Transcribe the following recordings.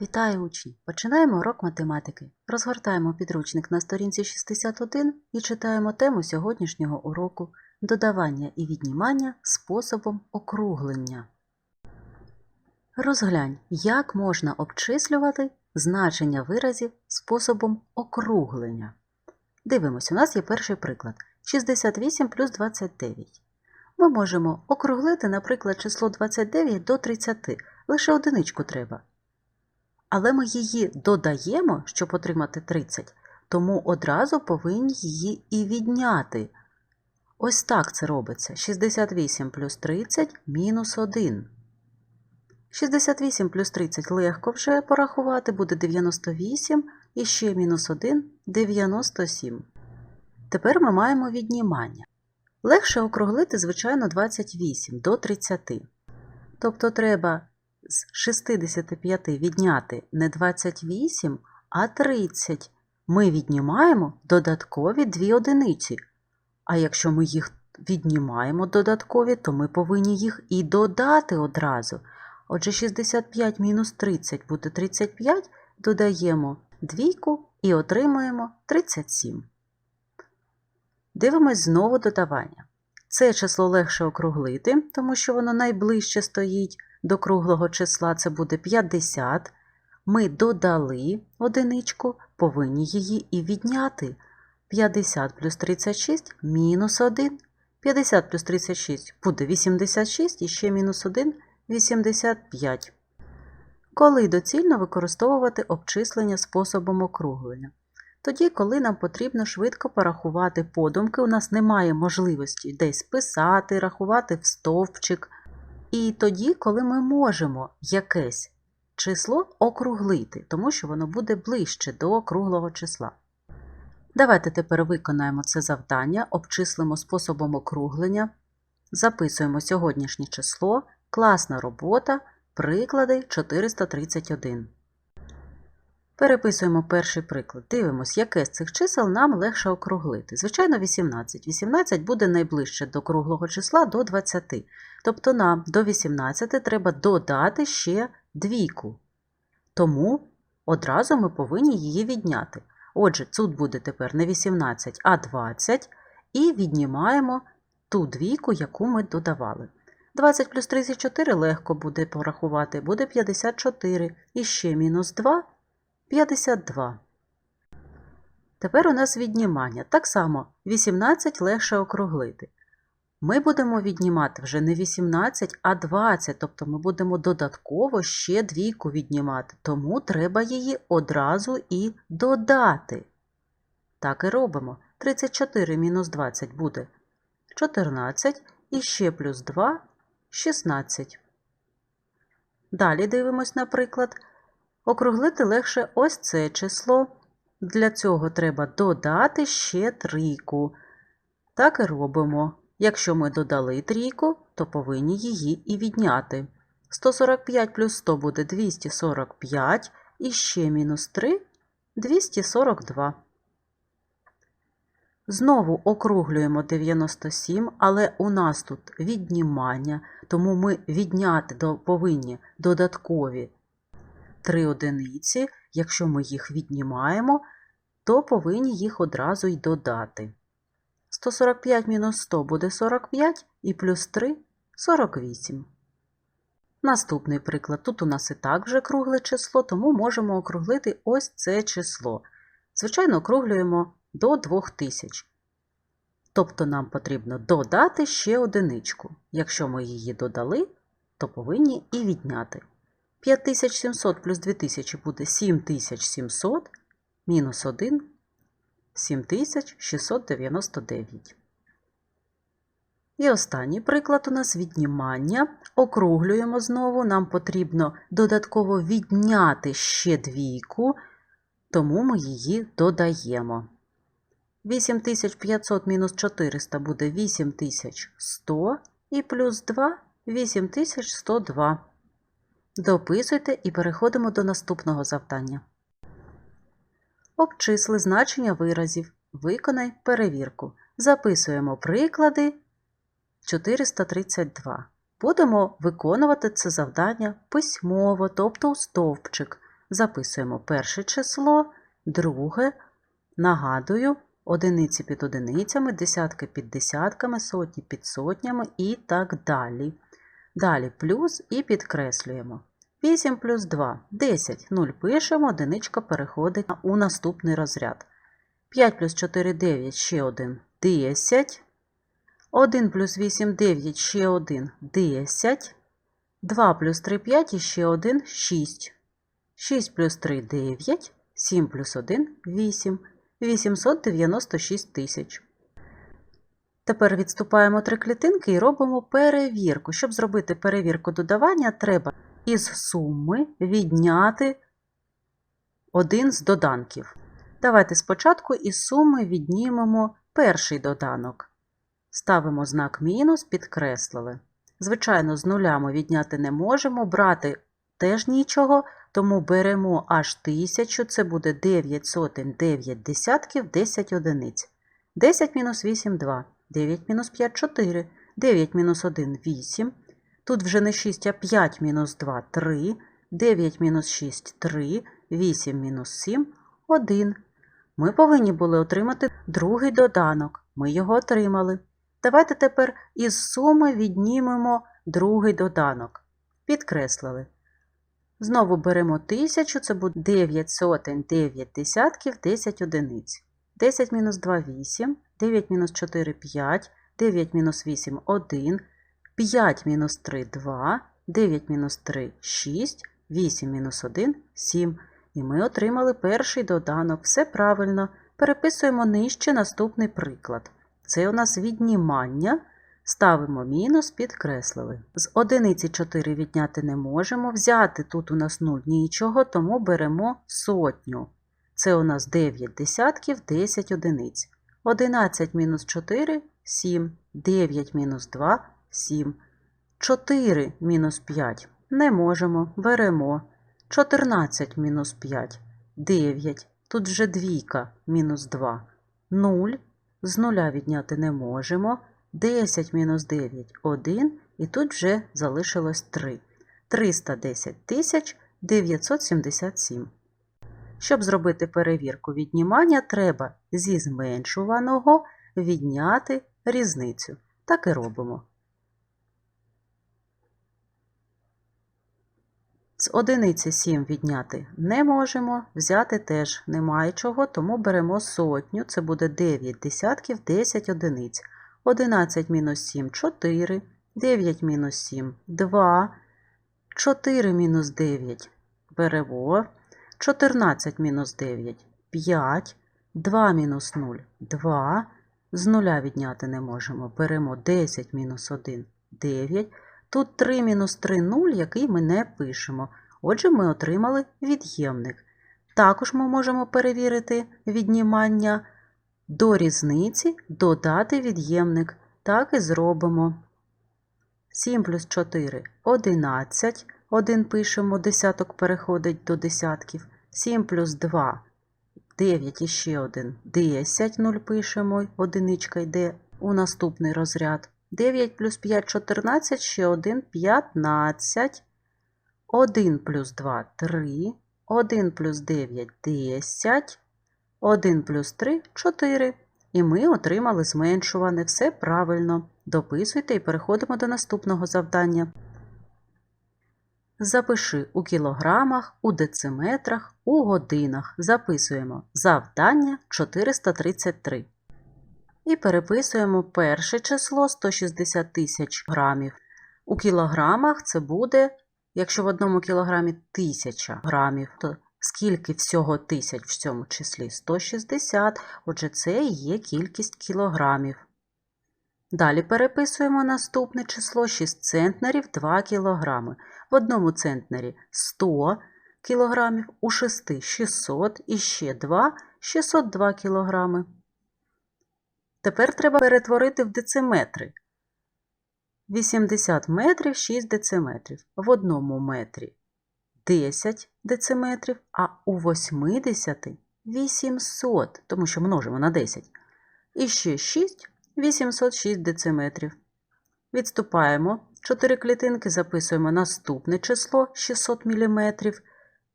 Вітаю учні! Починаємо урок математики. Розгортаємо підручник на сторінці 61 і читаємо тему сьогоднішнього уроку додавання і віднімання способом округлення. Розглянь, як можна обчислювати значення виразів способом округлення. Дивимось, у нас є перший приклад 68 плюс 29. Ми можемо округлити, наприклад, число 29 до 30, лише одиничку треба. Але ми її додаємо, щоб отримати 30, тому одразу повинні її і відняти. Ось так це робиться. 68 плюс 30 мінус 1. 68 плюс 30 легко вже порахувати, буде 98 і ще мінус 1 97. Тепер ми маємо віднімання. Легше округлити, звичайно, 28 до 30. Тобто треба з 65 відняти не 28, а 30. Ми віднімаємо додаткові дві одиниці. А якщо ми їх віднімаємо додаткові, то ми повинні їх і додати одразу. Отже, 65 мінус 30 буде 35, додаємо двійку і отримуємо 37. Дивимось знову додавання. Це число легше округлити, тому що воно найближче стоїть до круглого числа, це буде 50. Ми додали одиничку, повинні її і відняти. 50 плюс 36 мінус 1. 50 плюс 36 буде 86 і ще мінус 1 85. Коли доцільно використовувати обчислення способом округлення? Тоді, коли нам потрібно швидко порахувати подумки, у нас немає можливості десь писати, рахувати в стовпчик. І тоді, коли ми можемо якесь число округлити, тому що воно буде ближче до округлого числа. Давайте тепер виконаємо це завдання, обчислимо способом округлення, записуємо сьогоднішнє число, класна робота, приклади 431. Переписуємо перший приклад. Дивимось, яке з цих чисел нам легше округлити. Звичайно, 18. 18 буде найближче до круглого числа до 20. Тобто нам до 18 треба додати ще двійку. Тому одразу ми повинні її відняти. Отже, тут буде тепер не 18, а 20. І віднімаємо ту двійку, яку ми додавали. 20 плюс 34 легко буде порахувати, буде 54. І ще мінус 2 52. Тепер у нас віднімання. Так само 18 легше округлити. Ми будемо віднімати вже не 18, а 20, тобто ми будемо додатково ще двійку віднімати, тому треба її одразу і додати. Так і робимо. 34 мінус 20 буде 14 і ще плюс 2 16. Далі дивимось, наприклад. Округлити легше ось це число. Для цього треба додати ще трійку. Так і робимо. Якщо ми додали трійку, то повинні її і відняти. 145 плюс 100 буде 245 і ще мінус 3 242. Знову округлюємо 97, але у нас тут віднімання, тому ми відняти повинні додаткові 3 одиниці. Якщо ми їх віднімаємо, то повинні їх одразу й додати. 145 мінус 100 буде 45 і плюс 3 48. Наступний приклад. Тут у нас і так вже кругле число, тому можемо округлити ось це число. Звичайно, округлюємо до 2000. Тобто нам потрібно додати ще одиничку. Якщо ми її додали, то повинні і відняти. 5700 плюс 2000 буде 7700, мінус 1 7699. І останній приклад у нас віднімання. Округлюємо знову, нам потрібно додатково відняти ще двійку, тому ми її додаємо. 8500 мінус 400 буде 8100 і плюс 2 8102. Дописуйте і переходимо до наступного завдання. Обчисли значення виразів. Виконай перевірку. Записуємо приклади 432. Будемо виконувати це завдання письмово, тобто у стовпчик. Записуємо перше число, друге, нагадую, одиниці під одиницями, десятки під десятками, сотні під сотнями і так далі. Далі плюс і підкреслюємо. 8 плюс 2 10. 0 пишемо, одиничка переходить у наступний розряд. 5 плюс 4 9, ще 1 10. 1 плюс 8 9, ще 1 10. 2 плюс 3 5 і ще 1 6. 6 плюс 3 9, 7 плюс 1 8. 896 тисяч. Тепер відступаємо три клітинки і робимо перевірку. Щоб зробити перевірку додавання, треба із суми відняти один з доданків. Давайте спочатку із суми віднімемо перший доданок. Ставимо знак мінус, підкреслили. Звичайно, з нуля ми відняти не можемо, брати теж нічого, тому беремо аж 1000, це буде 9 сотень 9 десятків, 10 одиниць. 10 мінус 8 – 2, 9 мінус 5 – 4, 9 мінус 1 – 8. Тут вже не 6, а 5 мінус 2 – 3, 9 мінус 6 – 3, 8 мінус 7 – 1. Ми повинні були отримати другий доданок. Ми його отримали. Давайте тепер із суми віднімемо другий доданок. Підкреслили. Знову беремо 1000, це буде 9 сотень 9 десятків, 10 одиниць. 10 мінус 2 – 8, 9 мінус 4 – 5, 9 мінус 8 – 1, 5 мінус 3 – 2, 9 мінус 3 – 6, 8 мінус 1 – 7. І ми отримали перший доданок. Все правильно. Переписуємо нижче наступний приклад. Це у нас віднімання. Ставимо мінус, підкреслили. З одиниці 4 відняти не можемо. Взяти тут у нас 0 нічого, тому беремо сотню. Це у нас 9 десятків, 10 одиниць. 11 мінус 4 7. 9 мінус 2 7. 4 мінус 5 не можемо. Беремо. 14 мінус 5 9. Тут вже двійка мінус 2 0. З нуля відняти не можемо. 10 мінус 9 – 1, і тут вже залишилось 3. 310 тисяч 977. Щоб зробити перевірку віднімання, треба зі зменшуваного відняти різницю. Так і робимо. З одиниці 7 відняти не можемо, взяти теж немає чого, тому беремо сотню, це буде 9 десятків, 10 одиниць. 11 мінус 7 – 4, 9 мінус 7 – 2, 4 мінус 9 беремо, 14 мінус 9 – 5, 2 мінус 0 – 2, з нуля відняти не можемо, беремо 10 мінус 1 – 9, тут 3 мінус 3 – 0, який ми не пишемо. Отже, ми отримали від'ємник. Також ми можемо перевірити віднімання до різниці додати від'ємник. Так і зробимо. 7 плюс 4 – 11. 1 пишемо, десяток переходить до десятків. 7 плюс 2 – 9 і ще 1 – 10. 0 пишемо, одиничка йде у наступний розряд. 9 плюс 5 – 14, ще 1 – 15. 1 плюс 2 – 3. 1 плюс 9 – 10. 1 плюс 3 – 4. І ми отримали зменшуване. Все правильно. Дописуйте і переходимо до наступного завдання. Запиши у кілограмах, у дециметрах, у годинах. Записуємо завдання 433. І переписуємо перше число 160 тисяч грамів. У кілограмах це буде, якщо в одному кілограмі 1000 грамів, то Скільки всього тисяч в цьому числі? 160, отже, це і є кількість кілограмів. Далі переписуємо наступне число 6 центнерів 2 кілограми. В одному центнері 100 кілограмів, у 6 600 і ще 2 602 кілограми. Тепер треба перетворити в дециметри. 80 метрів 6 дециметрів. В одному метрі 10 дециметрів, а у 80 800, тому що множимо на 10. І ще 6 806 дециметрів. Відступаємо 4 клітинки, записуємо наступне число 600 мм.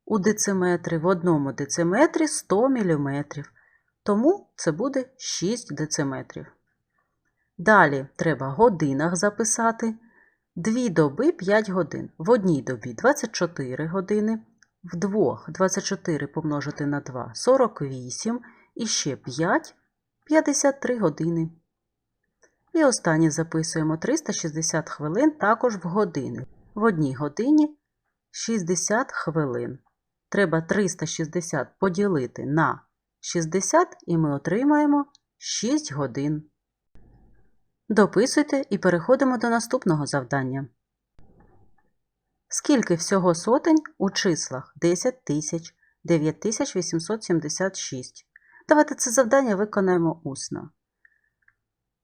у дециметри, в одному дециметрі 100 мм. Тому це буде 6 дециметрів. Далі треба годинах записати. Дві доби 5 годин. В одній добі 24 години, в двох 24 помножити на 2 48 і ще 5 53 години. І останнє записуємо 360 хвилин також в години. В одній годині 60 хвилин. Треба 360 поділити на 60 і ми отримаємо 6 годин. Дописуйте і переходимо до наступного завдання. Скільки всього сотень у числах 10 тисяч, 9876. Давайте це завдання виконаємо усно.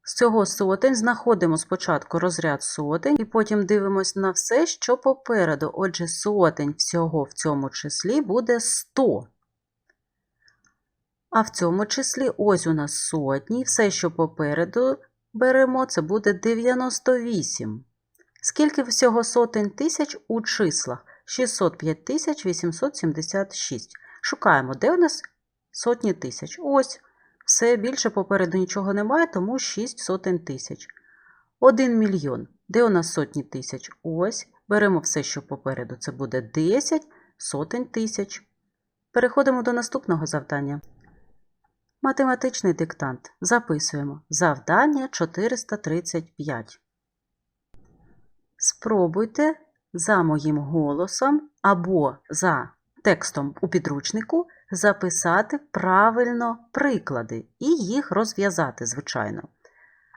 З цього сотень знаходимо спочатку розряд сотень і потім дивимося на все, що попереду. Отже, сотень всього в цьому числі буде 100. А в цьому числі ось у нас сотні, все, що попереду беремо, це буде 98. Скільки всього сотень тисяч у числах? 605 тисяч 876. Шукаємо, де у нас сотні тисяч. Ось. Все більше попереду нічого немає, тому 6 сотень тисяч. 1 мільйон. Де у нас сотні тисяч? Ось. Беремо все, що попереду. Це буде 10 сотень тисяч. Переходимо до наступного завдання. Математичний диктант. Записуємо. Завдання 435. Спробуйте за моїм голосом або за текстом у підручнику записати правильно приклади і їх розв'язати, звичайно.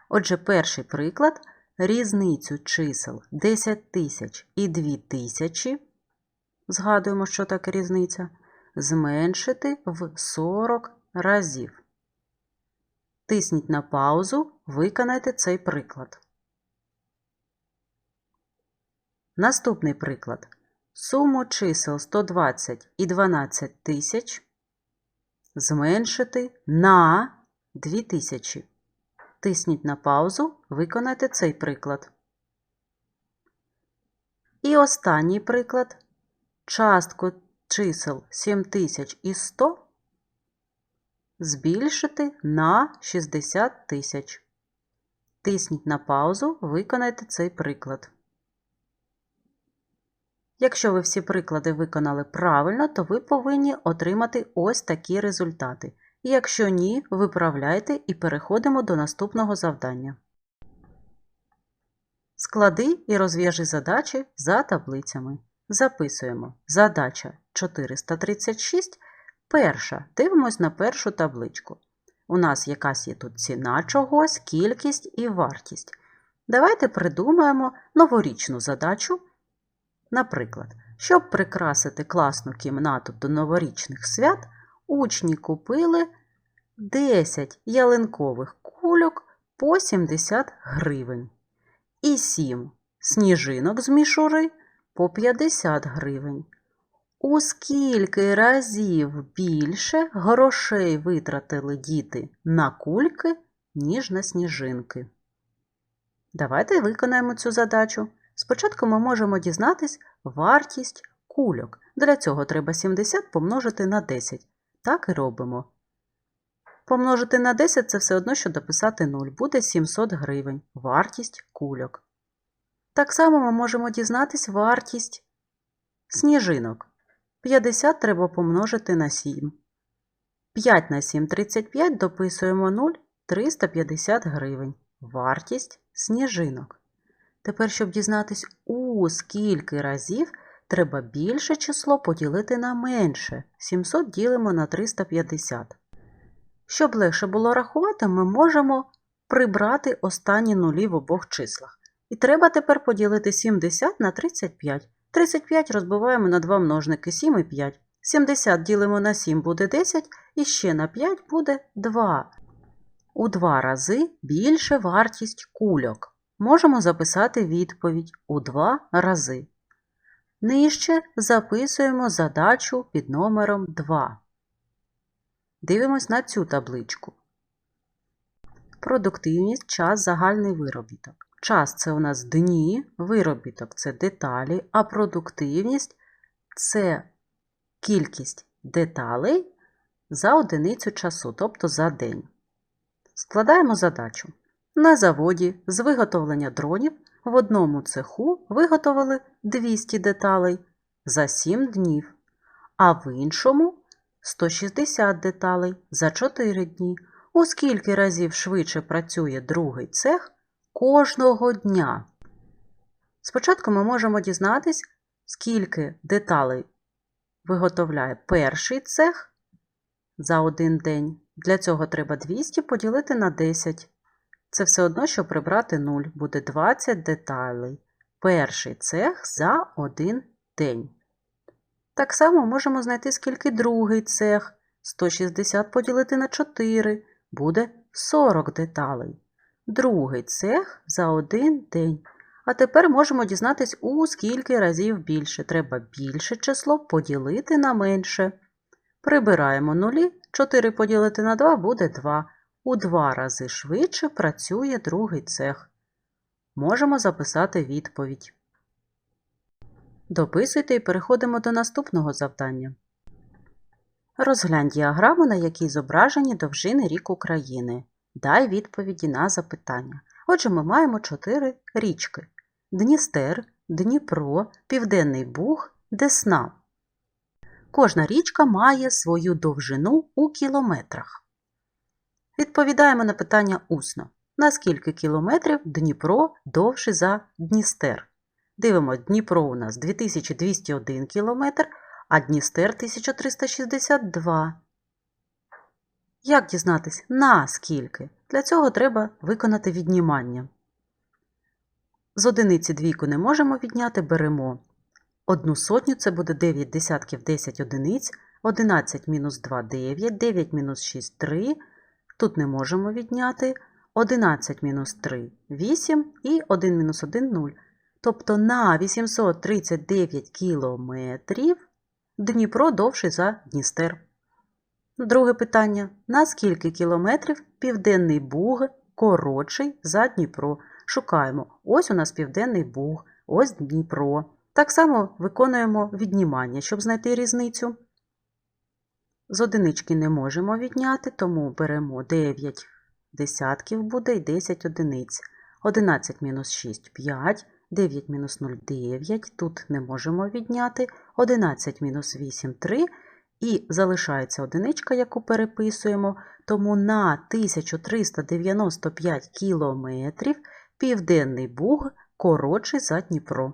Отже, перший приклад різницю чисел 10 тисяч і 2 тисячі, згадуємо, що таке різниця, зменшити в 40 разів. Тисніть на паузу, виконайте цей приклад. Наступний приклад. Суму чисел 120 і 12 тисяч зменшити на 2000. Тисніть на паузу, виконайте цей приклад. І останній приклад. Частку чисел 7000 і 100 збільшити на 60 тисяч. Тисніть на паузу, виконайте цей приклад. Якщо ви всі приклади виконали правильно, то ви повинні отримати ось такі результати. Якщо ні, виправляйте і переходимо до наступного завдання. Склади і розв'яжи задачі за таблицями. Записуємо задача 436. Перша. Дивимось на першу табличку. У нас якась є тут ціна чогось, кількість і вартість. Давайте придумаємо новорічну задачу. Наприклад, щоб прикрасити класну кімнату до новорічних свят, учні купили 10 ялинкових кульок по 70 гривень і 7 сніжинок з мішури по 50 гривень. У скільки разів більше грошей витратили діти на кульки, ніж на сніжинки? Давайте виконаємо цю задачу. Спочатку ми можемо дізнатись вартість кульок. Для цього треба 70 помножити на 10. Так і робимо. Помножити на 10 це все одно, що дописати 0. Буде 700 гривень. Вартість кульок. Так само ми можемо дізнатись вартість сніжинок. 50 треба помножити на 7. 5 на 7 35 дописуємо 0 350 гривень. Вартість сніжинок. Тепер, щоб дізнатись, у скільки разів треба більше число поділити на менше. 700 ділимо на 350. Щоб легше було рахувати, ми можемо прибрати останні нулі в обох числах. І треба тепер поділити 70 на 35. 35 розбиваємо на два множники 7 і 5. 70 ділимо на 7 буде 10, і ще на 5 буде 2. У два рази більше вартість кульок. Можемо записати відповідь у два рази. Нижче записуємо задачу під номером 2. Дивимось на цю табличку. Продуктивність час загальний виробіток. Час це у нас дні, виробіток це деталі, а продуктивність це кількість деталей за одиницю часу, тобто за день. Складаємо задачу. На заводі з виготовлення дронів в одному цеху виготовили 200 деталей за 7 днів, а в іншому 160 деталей за 4 дні. У скільки разів швидше працює другий цех кожного дня? Спочатку ми можемо дізнатись, скільки деталей виготовляє перший цех за один день. Для цього треба 200 поділити на 10. Це все одно, що прибрати 0. Буде 20 деталей. Перший цех за один день. Так само можемо знайти, скільки другий цех. 160 поділити на 4 буде 40 деталей. Другий цех за один день. А тепер можемо дізнатись, у скільки разів більше. Треба більше число поділити на менше. Прибираємо нулі, 4 поділити на 2 буде 2. У 2 рази швидше працює другий цех. Можемо записати відповідь. Дописуйте і переходимо до наступного завдання. Розглянь діаграму, на якій зображені довжини рік України. Дай відповіді на запитання. Отже, ми маємо чотири річки: Дністер, Дніпро, Південний Буг, Десна. Кожна річка має свою довжину у кілометрах. Відповідаємо на питання усно. На скільки кілометрів Дніпро довший за Дністер? Дивимось, Дніпро у нас 2201 кілометр, а Дністер 1362. Як дізнатись, на скільки? Для цього треба виконати віднімання. З одиниці двійку не можемо відняти, беремо одну сотню, це буде 9 десятків 10 одиниць, 11 мінус 2 9, 9 мінус 6 3. Тут не можемо відняти 11 мінус 3 8 і 1 мінус 1 0. Тобто на 839 кілометрів Дніпро довший за Дністер. Друге питання. На скільки кілометрів Південний Буг коротший за Дніпро? Шукаємо. Ось у нас Південний Буг, ось Дніпро. Так само виконуємо віднімання, щоб знайти різницю. З одинички не можемо відняти, тому беремо 9 десятків буде і 10 одиниць. 11 мінус 6 5, 9 мінус 0 9, тут не можемо відняти, 11 мінус 8 3. І залишається одиничка, яку переписуємо, тому на 1395 кілометрів Південний Буг коротший за Дніпро.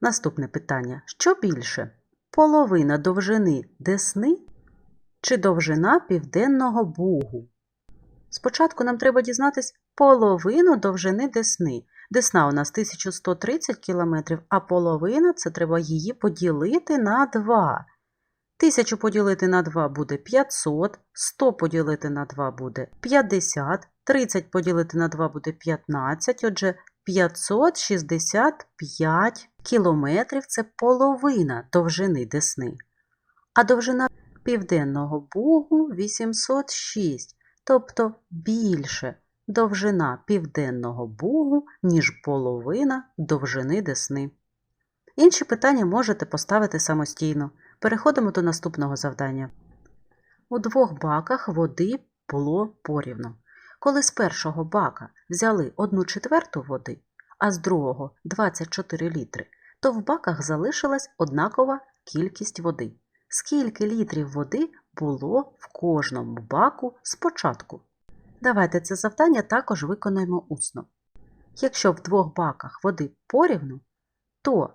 Наступне питання. Що більше? Половина довжини Десни чи довжина Південного Бугу? Спочатку нам треба дізнатись половину довжини Десни. Десна у нас 1130 км, а половина це треба її поділити на 2. 1000 поділити на 2 буде 500, 100 поділити на 2 буде 50, 30 поділити на 2 буде 15, отже 565 кілометрів це половина довжини Десни. А довжина Південного Бугу 806, тобто більше довжина Південного Бугу, ніж половина довжини Десни. Інші питання можете поставити самостійно. Переходимо до наступного завдання. У двох баках води було порівно. Коли з першого бака взяли 1 четверту води, а з другого 24 літри, то в баках залишилась однакова кількість води. Скільки літрів води було в кожному баку спочатку? Давайте це завдання також виконаємо усно. Якщо в двох баках води порівну, то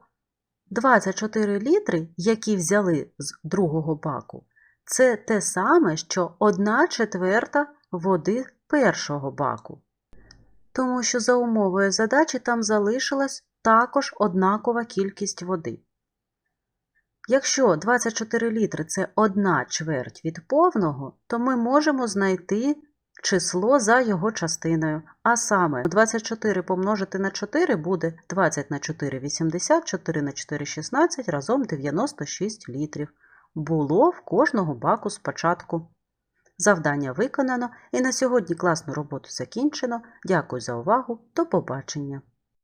24 літри, які взяли з другого баку, це те саме, що 1 четверта води першого баку. Тому що за умовою задачі там залишилась також однакова кількість води. Якщо 24 літри це 1 чверть від повного, то ми можемо знайти число за його частиною. А саме 24 помножити на 4 буде 20 на 4 – 80, 4 на 4 – 16, разом 96 літрів. Було в кожного баку спочатку. Завдання виконано і на сьогодні класну роботу закінчено. Дякую за увагу. До побачення!